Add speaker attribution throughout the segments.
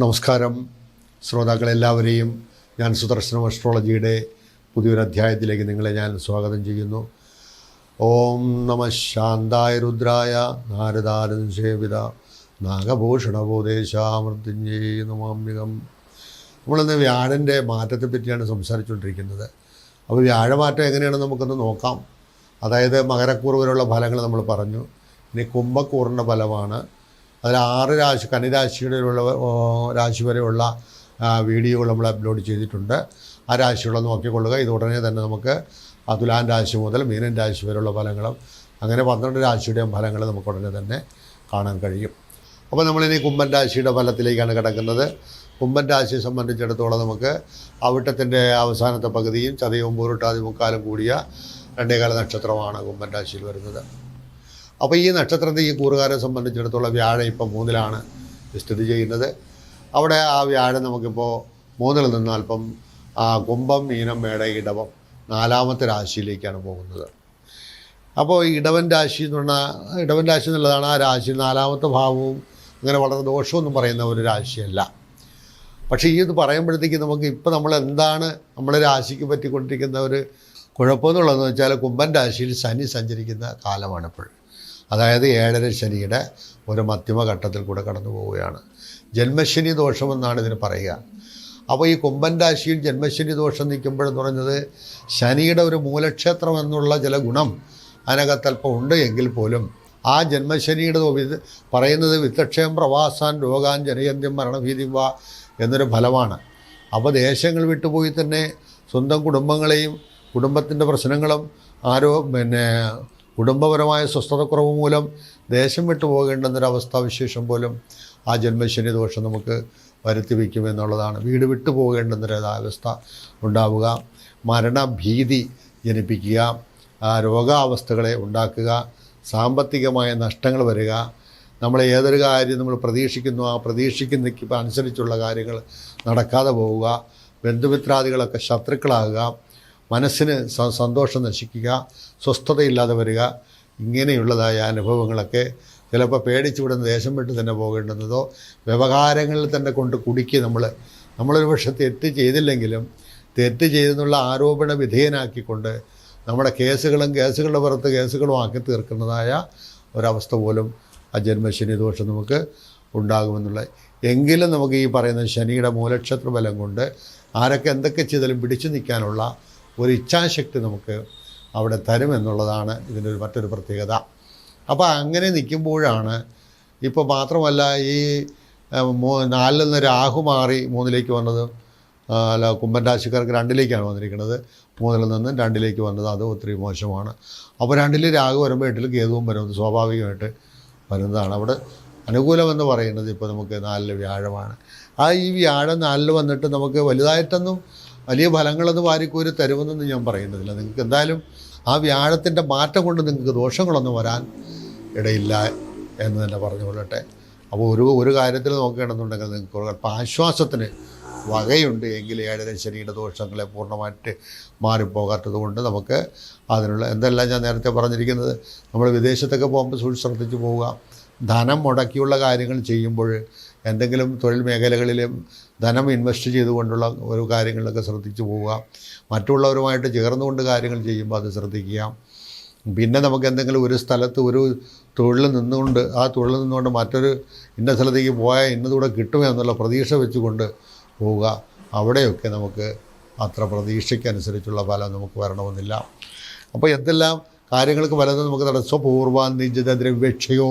Speaker 1: നമസ്കാരം. ശ്രോതാക്കളെല്ലാവരെയും ഞാൻ സുദർശനം അസ്ട്രോളജിയുടെ പുതിയൊരു അധ്യായത്തിലേക്ക് നിങ്ങളെ ഞാൻ സ്വാഗതം ചെയ്യുന്നു. ഓം നമ ശാന്തായ രുദ്രായ നാരദാരൻ സേവിത നാഗഭൂഷണബോധേശാമൃത്യുഞ്ജയ നമാമ്യകം. നമ്മളിന്ന് വ്യാഴന്റെ മാറ്റത്തെ പറ്റിയാണ് സംസാരിച്ചുകൊണ്ടിരിക്കുന്നത്. അപ്പോൾ വ്യാഴമാറ്റം എങ്ങനെയാണെന്ന് നമുക്കൊന്ന് നോക്കാം. അതായത് മകരക്കൂർ വരെയുള്ള ഫലങ്ങൾ നമ്മൾ പറഞ്ഞു. ഇനി കുംഭക്കൂറിന്റെ ഫലമാണ്. അതിൽ ആറ് രാശി കന്നിരാശിയുടെ ഉള്ള ഓ, രാശി വരെയുള്ള വീഡിയോകൾ നമ്മൾ അപ്ലോഡ് ചെയ്തിട്ടുണ്ട്. ആ രാശികളെ നോക്കിക്കൊള്ളുക. ഇത് ഉടനെ തന്നെ നമുക്ക് തുലാൻ രാശി മുതൽ മീനൻ രാശി വരെയുള്ള ഫലങ്ങളും അങ്ങനെ പന്ത്രണ്ട് രാശിയുടെയും ഫലങ്ങൾ നമുക്ക് ഉടനെ തന്നെ കാണാൻ കഴിയും. അപ്പോൾ നമ്മളിനി കുംഭൻ രാശിയുടെ ഫലത്തിലേക്കാണ് കിടക്കുന്നത്. കുംഭൻ രാശിയെ സംബന്ധിച്ചിടത്തോളം നമുക്ക് അവിട്ടത്തിന്റെ അവസാനത്തെ പകുതിയും ചതയവും പൂരിട്ടാതി മുക്കാലും കൂടിയ രണ്ടേകാല നക്ഷത്രമാണ് കുംഭൻ രാശിയിൽ വരുന്നത്. അപ്പോൾ ഈ നക്ഷത്രത്തെ ഈ കൂറുകാരെ സംബന്ധിച്ചിടത്തോളം വ്യാഴം ഇപ്പോൾ മൂന്നിലാണ് സ്ഥിതി ചെയ്യുന്നത്. അവിടെ ആ വ്യാഴം നമുക്കിപ്പോൾ മൂന്നിൽ നിന്ന് അല്പം കുംഭം മീനം മേട ഇടവം നാലാമത്തെ രാശിയിലേക്കാണ് പോകുന്നത്. അപ്പോൾ ഇടവൻ രാശി എന്ന് പറഞ്ഞാൽ ഇടവൻ രാശി എന്നുള്ളതാണ് ആ രാശി നാലാമത്തെ ഭാവവും അങ്ങനെ വളരെ ദോഷമൊന്നും പറയുന്ന ഒരു രാശിയല്ല. പക്ഷേ ഈ ഇത് പറയുമ്പോഴത്തേക്ക് നമുക്ക് ഇപ്പോൾ നമ്മൾ എന്താണ് നമ്മുടെ രാശിക്ക് പറ്റിക്കൊണ്ടിരിക്കുന്ന ഒരു കുഴപ്പമെന്നുള്ളതെന്ന് വെച്ചാൽ കുംഭൻ രാശിയിൽ ശനി സഞ്ചരിക്കുന്ന കാലമാണ് ഇപ്പോൾ അതായത് ഏഴര ശനിയുടെ ഒരു മധ്യമഘട്ടത്തിൽ കൂടെ കടന്നു പോവുകയാണ്. ജന്മശനി ദോഷമെന്നാണ് ഇതിന് പറയുക. അപ്പോൾ ഈ കുംഭൻ രാശിയിൽ ജന്മശനി ദോഷം നിൽക്കുമ്പോഴെന്ന് പറഞ്ഞത് ശനിയുടെ ഒരു മൂലക്ഷേത്രം എന്നുള്ള ചില ഗുണം അതിനകത്ത് അല്പം ഉണ്ട് എങ്കിൽ പോലും ആ ജന്മശനിയുടെ പറയുന്നത് വിത്തക്ഷയം പ്രവാസാൻ രോഗാൻ ജനയന്ത്യം മരണഭീതി വ എന്നൊരു ഫലമാണ്. അപ്പോൾ ദേശങ്ങൾ വിട്ടുപോയി തന്നെ സ്വന്തം കുടുംബങ്ങളെയും കുടുംബത്തിന്റെ പ്രശ്നങ്ങളും ആരോ പിന്നെ കുടുംബപരമായ സ്വസ്ഥതക്കുറവ് മൂലം ദേശം വിട്ടു പോകേണ്ടുന്നൊരവസ്ഥാവിശേഷം പോലും ആ ജന്മശനി ദോഷം നമുക്ക് വരുത്തി വയ്ക്കും എന്നുള്ളതാണ്. വീട് വിട്ടു പോകേണ്ടുന്നൊരവസ്ഥ ഉണ്ടാവുക. മരണഭീതി ജനിപ്പിക്കുക. രോഗാവസ്ഥകളെ ഉണ്ടാക്കുക. സാമ്പത്തികമായ നഷ്ടങ്ങൾ വരിക. നമ്മൾ ഏതൊരു കാര്യം നമ്മൾ പ്രതീക്ഷിക്കുന്നു ആ പ്രതീക്ഷിക്കുന്ന അനുസരിച്ചുള്ള കാര്യങ്ങൾ നടക്കാതെ പോവുക. ബന്ധുമിത്രാദികളൊക്കെ ശത്രുക്കളാകുക. മനസ്സിന് സന്തോഷം നശിക്കുക സ്വസ്ഥതയില്ലാതെ വരിക ഇങ്ങനെയുള്ളതായ അനുഭവങ്ങളൊക്കെ ചിലപ്പോൾ പേടിച്ചുവിടുന്ന ദേശം വിട്ട് തന്നെ പോകേണ്ടുന്നതോ വ്യവഹാരങ്ങളിൽ തന്നെ കൊണ്ട് കുടുക്കി നമ്മൾ നമ്മളൊരു പക്ഷെ തെറ്റ് ചെയ്തില്ലെങ്കിലും തെറ്റ് ചെയ്തെന്നുള്ള ആരോപണ വിധേയനാക്കിക്കൊണ്ട് നമ്മുടെ കേസുകളും കേസുകളുടെ പുറത്ത് കേസുകളും ആക്കി തീർക്കുന്നതായ ഒരവസ്ഥ പോലും ആ ജന്മശനി ദോഷം നമുക്ക് ഉണ്ടാകുമെന്നുള്ള. എങ്കിലും നമുക്ക് ഈ പറയുന്ന ശനിയുടെ മൂലക്ഷത്ര ബലം കൊണ്ട് ആരൊക്കെ എന്തൊക്കെ ചെയ്താലും പിടിച്ചു നിൽക്കാനുള്ള ഒരു ഇച്ഛാശക്തി നമുക്ക് അവിടെ തരുമെന്നുള്ളതാണ് ഇതിന്റെ ഒരു മറ്റൊരു പ്രത്യേകത. അപ്പോൾ അങ്ങനെ നിൽക്കുമ്പോഴാണ് ഇപ്പോൾ മാത്രമല്ല ഈ നാലിൽ നിന്ന് രാഹു മാറി മൂന്നിലേക്ക് വന്നത് അല്ല കുംഭൻ രാശിക്കാർക്ക് രണ്ടിലേക്കാണ് വന്നിരിക്കുന്നത്. മൂന്നിൽ നിന്ന് രണ്ടിലേക്ക് വന്നത് അത് ഒത്തിരി മോശമാണ്. അപ്പോൾ രണ്ടിൽ രാഹു വരുമ്പോൾ എട്ടിൽ കേതുവും വരുന്നത് സ്വാഭാവികമായിട്ട് വരുന്നതാണ്. അവിടെ അനുകൂലമെന്ന് പറയുന്നത് ഇപ്പോൾ നമുക്ക് നാലിൽ വ്യാഴമാണ്. ആ ഈ വ്യാഴം നാലിൽ വന്നിട്ട് നമുക്ക് വലുതായിട്ടൊന്നും വലിയ ഫലങ്ങളൊന്നും വാരിക്കൂരി തരുമെന്നൊന്നും ഞാൻ പറയുന്നില്ല നിങ്ങൾക്ക് എന്തായാലും ആ വ്യാഴത്തിന്റെ മാറ്റം കൊണ്ട് നിങ്ങൾക്ക് ദോഷങ്ങളൊന്നും വരാൻ ഇടയില്ല എന്ന് തന്നെ പറഞ്ഞുകൊള്ളട്ടെ അപ്പോൾ ഒരു ഒരു കാര്യത്തിൽ നോക്കുകയാണെന്നുണ്ടെങ്കിൽ നിങ്ങൾക്ക് അല്പം ആശ്വാസത്തിന് വകയുണ്ട് എങ്കിൽ ഏഴര ശനിയുടെ ദോഷങ്ങളെ പൂർണമായിട്ട് മാറിപ്പോകാത്തത് കൊണ്ട് നമുക്ക് അതിനുള്ള എന്തെല്ലാം ഞാൻ നേരത്തെ പറഞ്ഞിരിക്കുന്നത് നമ്മൾ വിദേശത്തൊക്കെ പോകുമ്പോൾ സൂക്ഷിച്ച് ശ്രദ്ധിച്ച് പോവുക. ധനം മുടക്കിയുള്ള കാര്യങ്ങൾ ചെയ്യുമ്പോൾ എന്തെങ്കിലും തൊഴിൽ മേഖലകളിലും ധനം ഇൻവെസ്റ്റ് ചെയ്തുകൊണ്ടുള്ള ഒരു കാര്യങ്ങളിലൊക്കെ ശ്രദ്ധിച്ചു പോവുക. മറ്റുള്ളവരുമായിട്ട് ചേർന്നുകൊണ്ട് കാര്യങ്ങൾ ചെയ്യുമ്പോൾ അത് ശ്രദ്ധിക്കുക. പിന്നെ നമുക്ക് എന്തെങ്കിലും ഒരു സ്ഥലത്ത് ഒരു തൊഴിൽ നിന്നുകൊണ്ട് ആ തൊഴിൽ നിന്നുകൊണ്ട് മറ്റൊരു ഇന്ന സ്ഥലത്തേക്ക് പോയാൽ ഇന്നതൂടെ കിട്ടുമോ എന്നുള്ള പ്രതീക്ഷ വെച്ചുകൊണ്ട് പോവുക. അവിടെയൊക്കെ നമുക്ക് അത്ര പ്രതീക്ഷയ്ക്കനുസരിച്ചുള്ള ഫലം നമുക്ക് വരണമെന്നില്ല. അപ്പോൾ എന്തെല്ലാം കാര്യങ്ങൾക്ക് പലതും നമുക്ക് തടസ്സം സ്വപൂർവാന്തിജിത ദ്രവ്യക്ഷയോ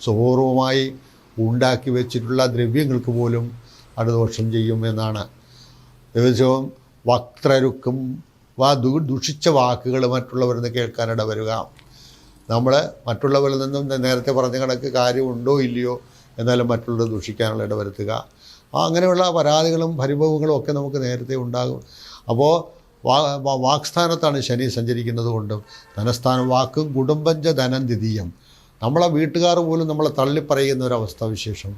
Speaker 1: സ്വപൂർവമായി ഉണ്ടാക്കി വെച്ചിട്ടുള്ള ദ്രവ്യങ്ങൾക്ക് പോലും അത് ദോഷം ചെയ്യും എന്നാണ്. ദിവസവും വക്രരുക്കും വാ ദു ദുഷിച്ച വാക്കുകൾ മറ്റുള്ളവരിൽ നിന്ന് കേൾക്കാനിട വരിക. നമ്മൾ മറ്റുള്ളവരിൽ നിന്നും നേരത്തെ പറഞ്ഞ കണക്ക് കാര്യമുണ്ടോ ഇല്ലയോ എന്നാലും മറ്റുള്ളവർ ദുഷിക്കാനുള്ള ഇട വരുത്തുക. അങ്ങനെയുള്ള പരാതികളും പരിഭവങ്ങളും ഒക്കെ നമുക്ക് നേരത്തെ ഉണ്ടാകും. അപ്പോൾ വാക്സ്ഥാനത്താണ് ശനി സഞ്ചരിക്കുന്നത് കൊണ്ടും ധനസ്ഥാനം വാക്കും കുടുംബഞ്ച ധനം ദ്വിതീയം. നമ്മളെ വീട്ടുകാർ പോലും നമ്മളെ തള്ളിപ്പറയുന്ന ഒരു അവസ്ഥാവിശേഷം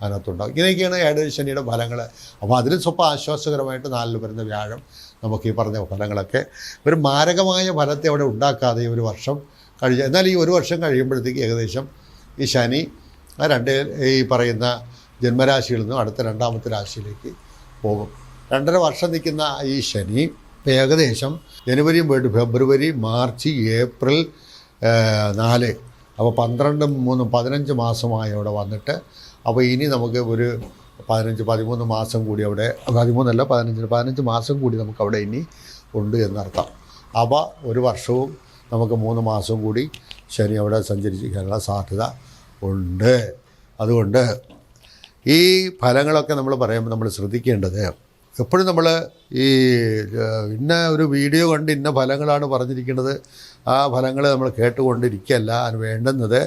Speaker 1: അതിനകത്തുണ്ടാകും. ഇങ്ങനെയൊക്കെയാണ് ഏഴര ശനിയുടെ ഫലങ്ങൾ അപ്പോൾ അതിൽ സ്വപ്പം ആശ്വാസകരമായിട്ട് നാലിൽ വരുന്ന വ്യാഴം നമുക്ക് ഈ പറഞ്ഞ ഫലങ്ങളൊക്കെ ഒരു മാരകമായ ഫലത്തെ അവിടെ ഉണ്ടാക്കാതെ ഒരു വർഷം കഴിഞ്ഞ എന്നാൽ ഈ ഒരു വർഷം കഴിയുമ്പോഴത്തേക്ക് ഏകദേശം ഈ ശനി ആ രണ്ട് ഈ പറയുന്ന ജന്മരാശിയിൽ നിന്നും അടുത്ത രണ്ടാമത്തെ രാശിയിലേക്ക് പോകും. രണ്ടര വർഷം നിൽക്കുന്ന ഈ ശനി ഏകദേശം ജനുവരി ഫെബ്രുവരി മാർച്ച് ഏപ്രിൽ നാല് അപ്പോൾ പന്ത്രണ്ടും മൂന്നും പതിനഞ്ച് മാസമായി അവിടെ വന്നിട്ട് അപ്പോൾ ഇനി നമുക്ക് ഒരു പതിനഞ്ച് പതിമൂന്ന് മാസം കൂടി അവിടെ പതിമൂന്നല്ല പതിനഞ്ച് പതിനഞ്ച് മാസം കൂടി നമുക്ക് അവിടെ ഇനി ഉണ്ട് എന്നർത്ഥം. അപ്പോൾ ഒരു വർഷവും നമുക്ക് മൂന്ന് മാസം കൂടി ശനി അവിടെ സഞ്ചരിച്ചിരിക്കാനുള്ള സാധ്യത ഉണ്ട്. അതുകൊണ്ട് ഈ ഫലങ്ങളൊക്കെ നമ്മൾ പറയുമ്പോൾ നമ്മൾ ശ്രദ്ധിക്കേണ്ടത് എപ്പോഴും നമ്മൾ ഈ ഇന്ന ഒരു വീഡിയോ കണ്ട് ഇന്ന ഫലങ്ങളാണ് പറഞ്ഞിരിക്കുന്നത്. ആ ഫലങ്ങൾ നമ്മൾ കേട്ടുകൊണ്ടിരിക്കുകയല്ല അതിന് വേണ്ടുന്നത്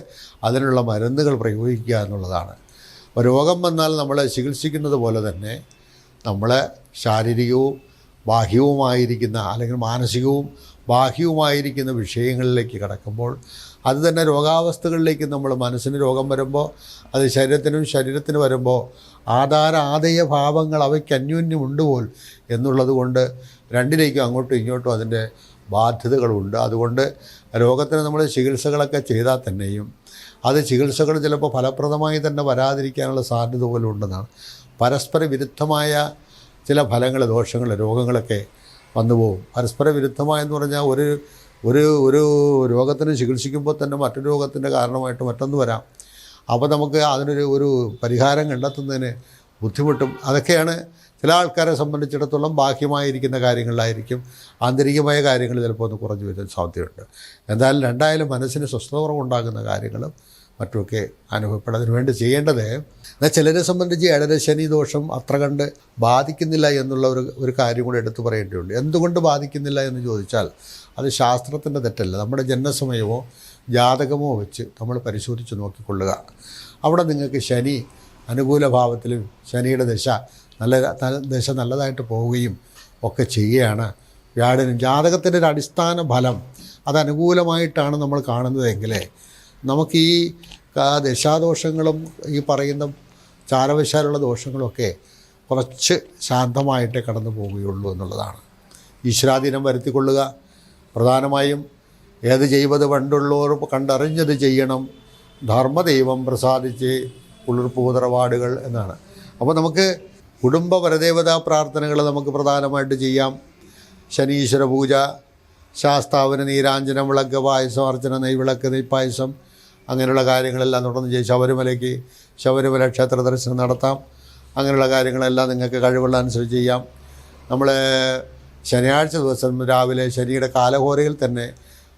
Speaker 1: അതിനുള്ള മരുന്നുകൾ പ്രയോഗിക്കുക എന്നുള്ളതാണ്. അപ്പോൾ രോഗം വന്നാൽ നമ്മളെ ചികിത്സിക്കുന്നത് പോലെ തന്നെ നമ്മളെ ശാരീരികവും ബാഹ്യവുമായിരിക്കുന്ന അല്ലെങ്കിൽ മാനസികവും ബാഹ്യവുമായിരിക്കുന്ന വിഷയങ്ങളിലേക്ക് കടക്കുമ്പോൾ അത് തന്നെ രോഗാവസ്ഥകളിലേക്ക് നമ്മൾ മനസ്സിന് രോഗം വരുമ്പോൾ അത് ശരീരത്തിനും ശരീരത്തിന് വരുമ്പോൾ ആധാര ആദയ ഭാവങ്ങൾ അവയ്ക്ക് അന്യോന്യമുണ്ട് പോൽ എന്നുള്ളത് കൊണ്ട് രണ്ടിലേക്കും അങ്ങോട്ടും ഇങ്ങോട്ടും അതിന്റെ ബാധ്യതകളുണ്ട്. അതുകൊണ്ട് രോഗത്തിന് നമ്മൾ ചികിത്സകളൊക്കെ ചെയ്താൽ തന്നെയും അത് ചികിത്സകൾ ചിലപ്പോൾ ഫലപ്രദമായി തന്നെ വരാതിരിക്കാനുള്ള സാധ്യത പോലും ഉണ്ടെന്നാണ്. പരസ്പര വിരുദ്ധമായ ചില ഫലങ്ങൾ ദോഷങ്ങൾ രോഗങ്ങളൊക്കെ വന്നു പോകും. പരസ്പര വിരുദ്ധമായെന്ന് പറഞ്ഞാൽ ഒരു ഒരു ഒരു രോഗത്തിന് ചികിത്സിക്കുമ്പോൾ തന്നെ മറ്റൊരു രോഗത്തിന്റെ കാരണമായിട്ട് മറ്റൊന്ന് വരാം. അപ്പോൾ നമുക്ക് അതിനൊരു ഒരു പരിഹാരം കണ്ടെത്തുന്നതിന് ബുദ്ധിമുട്ടും. അതൊക്കെയാണ് ചില ആൾക്കാരെ സംബന്ധിച്ചിടത്തോളം ബാഹ്യമായിരിക്കുന്ന കാര്യങ്ങളിലായിരിക്കും. ആന്തരികമായ കാര്യങ്ങൾ ചിലപ്പോൾ ഒന്ന് കുറഞ്ഞു വരാൻ സാധ്യതയുണ്ട്. എന്തായാലും രണ്ടായാലും മനസ്സിന് സ്വസ്ഥത കുറവുണ്ടാകുന്ന കാര്യങ്ങളും മറ്റുമൊക്കെ അനുഭവപ്പെടുന്നതിന് വേണ്ടി ചെയ്യേണ്ടത്. എന്നാൽ ചിലരെ സംബന്ധിച്ച് ഏഴര ശനി ദോഷം അത്ര കണ്ട് ബാധിക്കുന്നില്ല എന്നുള്ള ഒരു ഒരു കാര്യം കൂടെ എടുത്തു പറയേണ്ടതുണ്ട്. എന്തുകൊണ്ട് ബാധിക്കുന്നില്ല എന്ന് ചോദിച്ചാൽ അത് ശാസ്ത്രത്തിന്റെ തെറ്റല്ല. നമ്മുടെ ജന്മസമയമോ ജാതകമോ വെച്ച് നമ്മൾ പരിശോധിച്ച് നോക്കിക്കൊള്ളുക. അവിടെ നിങ്ങൾക്ക് ശനി അനുകൂല ഭാവത്തിലും ശനിയുടെ ദശ നല്ല നല്ല- ദശ നല്ലതായിട്ട് പോവുകയും ഒക്കെ ചെയ്യുകയാണ് വ്യാഴനും. ജാതകത്തിന്റെ ഒരു അടിസ്ഥാന ഫലം അത് അനുകൂലമായിട്ടാണ് നമ്മൾ കാണുന്നതെങ്കിൽ നമുക്ക് ഈ ദശാദോഷങ്ങളും ഈ പറയുന്ന ചാരവശാലുള്ള ദോഷങ്ങളൊക്കെ കുറച്ച് ശാന്തമായിട്ടേ കടന്നു പോവുകയുള്ളൂ എന്നുള്ളതാണ്. ഈശ്വരാധീനം വരുത്തിക്കൊള്ളുക. പ്രധാനമായും ഏത് ചെയ്വത് പണ്ടുള്ളവർ കണ്ടറിഞ്ഞത് ചെയ്യണം. ധർമ്മദൈവം പ്രസാദിച്ച് കുളിർപ്പൂതറവാടുകൾ എന്നാണ്. അപ്പോൾ നമുക്ക് കുടുംബ പരദേവതാ പ്രാർത്ഥനകൾ നമുക്ക് പ്രധാനമായിട്ട് ചെയ്യാം. ശനീശ്വര പൂജ ശാസ്താവിന് നീരാഞ്ജനം വിളക്ക് പായസം അർച്ചന നെയ്വിളക്ക് നെയ്പ്പായസം അങ്ങനെയുള്ള കാര്യങ്ങളെല്ലാം തുടർന്ന് ശബരിമലയ്ക്ക് ശബരിമല ക്ഷേത്ര ദർശനം നടത്താം. അങ്ങനെയുള്ള കാര്യങ്ങളെല്ലാം നിങ്ങൾക്ക് കഴിവുള്ള അനുസരിച്ച് ചെയ്യാം. നമ്മൾ ശനിയാഴ്ച ദിവസം രാവിലെ ശനിയുടെ കാലഹോരയിൽ തന്നെ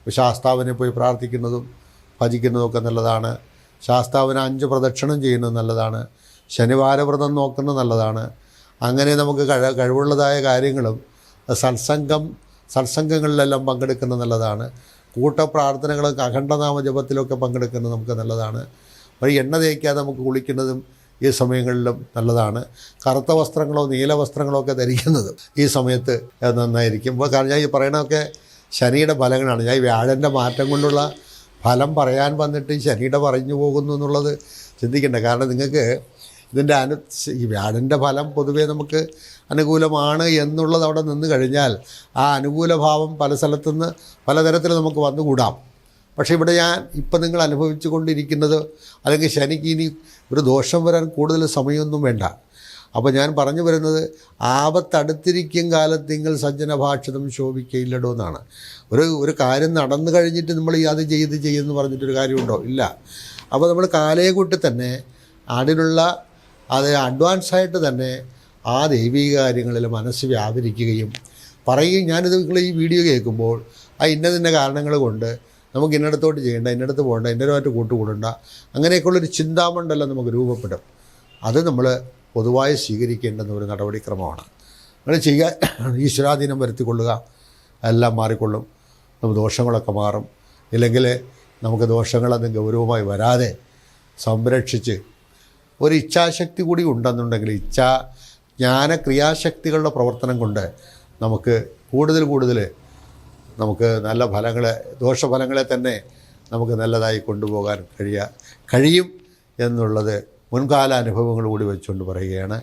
Speaker 1: ശാസ്താവിനെ പോയി പ്രാർത്ഥിക്കുന്നതും ഭജിക്കുന്നതും ഒക്കെ നല്ലതാണ്. ശാസ്താവിന് അഞ്ച് പ്രദക്ഷിണം ചെയ്യുന്നത് നല്ലതാണ്. ശനിവാരവ്രതം നോക്കുന്നത് നല്ലതാണ്. അങ്ങനെ നമുക്ക് കഴി കഴിവുള്ളതായ കാര്യങ്ങളും സത്സംഗം സത്സംഗങ്ങളിലെല്ലാം പങ്കെടുക്കുന്നത് നല്ലതാണ്. കൂട്ടപ്രാർത്ഥനകളും അഖണ്ഡനാമ ജപത്തിലൊക്കെ പങ്കെടുക്കുന്നത് നമുക്ക് നല്ലതാണ്. വഴി എണ്ണ തേക്കാതെ നമുക്ക് കുളിക്കുന്നതും ഈ സമയങ്ങളിലും നല്ലതാണ്. കറുത്ത വസ്ത്രങ്ങളോ നീല വസ്ത്രങ്ങളോ ഒക്കെ ധരിക്കുന്നത് ഈ സമയത്ത് നന്നായിരിക്കും. ഇപ്പോൾ കാരണം ഞാൻ ഈ പറയണതൊക്കെ ശനിയുടെ ഫലങ്ങളാണ്. ഞാൻ ഈ വ്യാഴന്റെ മാറ്റം കൊണ്ടുള്ള ഫലം പറയാൻ വന്നിട്ട് ശനിയുടെ പറഞ്ഞു പോകുന്നു എന്നുള്ളത് ചിന്തിക്കേണ്ട. കാരണം നിങ്ങൾക്ക് ഇതിന്റെ അനു ഈ വ്യാഴന്റെ ഫലം പൊതുവേ നമുക്ക് അനുകൂലമാണ് എന്നുള്ളത് അവിടെ നിന്ന് കഴിഞ്ഞാൽ ആ അനുകൂല ഭാവം പല സ്ഥലത്തുനിന്ന് പലതരത്തിൽ നമുക്ക് വന്നുകൂടാം. പക്ഷേ ഇവിടെ ഞാൻ ഇപ്പം നിങ്ങൾ അനുഭവിച്ചു കൊണ്ടിരിക്കുന്നത് അല്ലെങ്കിൽ ശനിക്ക് ഇനി ഒരു ദോഷം വരാൻ കൂടുതൽ സമയമൊന്നും വേണ്ട. അപ്പോൾ ഞാൻ പറഞ്ഞു വരുന്നത് ആപത്തടുത്തിരിക്കും കാലത്ത് നിങ്ങൾ സജ്ജന ഭാഷിതം ശോഭിക്കയില്ലടോ എന്നാണ്. ഒരു ഒരു കാര്യം നടന്നു കഴിഞ്ഞിട്ട് നമ്മൾ അത് ചെയ്ത് ചെയ്യുമെന്ന് പറഞ്ഞിട്ടൊരു കാര്യമുണ്ടോ? ഇല്ല. അപ്പോൾ നമ്മൾ കാലയെ കൂട്ടി തന്നെ അതിനുള്ള അത് അഡ്വാൻസായിട്ട് തന്നെ ആ ദൈവിക കാര്യങ്ങളിൽ മനസ്സ് വ്യാപരിക്കുകയും പറയുകയും ഞാനിത് നിങ്ങൾ ഈ വീഡിയോ കേൾക്കുമ്പോൾ ആ ഇന്നതിന്ന കാരണങ്ങൾ കൊണ്ട് നമുക്ക് ഇന്നടത്തോട്ട് ചെയ്യേണ്ട ഇന്നടത്ത് പോകേണ്ട ഇന്നലുമായിട്ട് കൂട്ടുകൂടണ്ട അങ്ങനെയൊക്കെയുള്ളൊരു ചിന്താമണ്ഡലം നമുക്ക് രൂപപ്പെടും. അത് നമ്മൾ പൊതുവായി സ്വീകരിക്കേണ്ടുന്ന ഒരു നടപടിക്രമമാണ്. അങ്ങനെ ചെയ്യുക ഈശ്വരാധീനം വരുത്തിക്കൊള്ളുക എല്ലാം മാറിക്കൊള്ളും. നമുക്ക് ദോഷങ്ങളൊക്കെ മാറും. ഇല്ലെങ്കിൽ നമുക്ക് ദോഷങ്ങളൊന്നും ഗൗരവമായി വരാതെ സംരക്ഷിച്ച് ഒരു ഇച്ഛാശക്തി കൂടി ഉണ്ടെന്നുണ്ടെങ്കിൽ ഇച്ഛാ ജ്ഞാന ക്രിയാശക്തികളുടെ പ്രവർത്തനം കൊണ്ട് നമുക്ക് കൂടുതൽ കൂടുതൽ നമുക്ക് നല്ല ഫലങ്ങളെ ദോഷഫലങ്ങളെ തന്നെ നമുക്ക് നല്ലതായി കൊണ്ടുപോകാൻ കഴിയ കഴിയും എന്നുള്ളത് മുൻകാല അനുഭവങ്ങൾ കൂടി വെച്ചുകൊണ്ട് പറയുകയാണ്.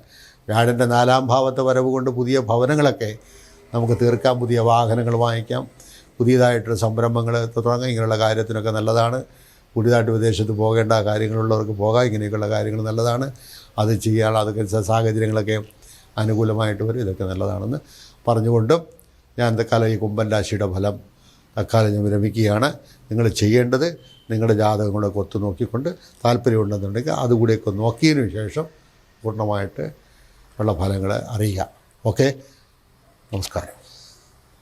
Speaker 1: വ്യാഴന്റെ നാലാം ഭാവത്തെ വരവ് കൊണ്ട് പുതിയ ഭവനങ്ങളൊക്കെ നമുക്ക് തീർക്കാം. പുതിയ വാഹനങ്ങൾ വാങ്ങിക്കാം. പുതിയതായിട്ടുള്ള സംരംഭങ്ങൾ തുടങ്ങാം. ഇങ്ങനെയുള്ള കാര്യത്തിനൊക്കെ നല്ലതാണ്. പുതിയതായിട്ട് വിദേശത്ത് പോകേണ്ട കാര്യങ്ങളുള്ളവർക്ക് പോകാം. ഇങ്ങനെയൊക്കെയുള്ള കാര്യങ്ങൾ നല്ലതാണ്. അത് ചെയ്യാൻ അതൊക്കെ സാഹചര്യങ്ങളൊക്കെ അനുകൂലമായിട്ട് വരും. ഇതൊക്കെ നല്ലതാണെന്ന് പറഞ്ഞുകൊണ്ടും ഞാൻ തൽക്കാലം ഈ കുംഭൻ രാശിയുടെ ഫലം തൽക്കാലം ഞാൻ വിരമിക്കുകയാണ്. നിങ്ങൾ ചെയ്യേണ്ടത് നിങ്ങളുടെ ജാതകങ്ങളൊക്കെ ഒത്തു നോക്കിക്കൊണ്ട് താല്പര്യമുണ്ടെന്നുണ്ടെങ്കിൽ അതുകൂടെയൊക്കെ നോക്കിയതിനു ശേഷം പൂർണമായിട്ട് ഉള്ള ഫലങ്ങൾ അറിയുക. ഓക്കെ? നമസ്കാരം.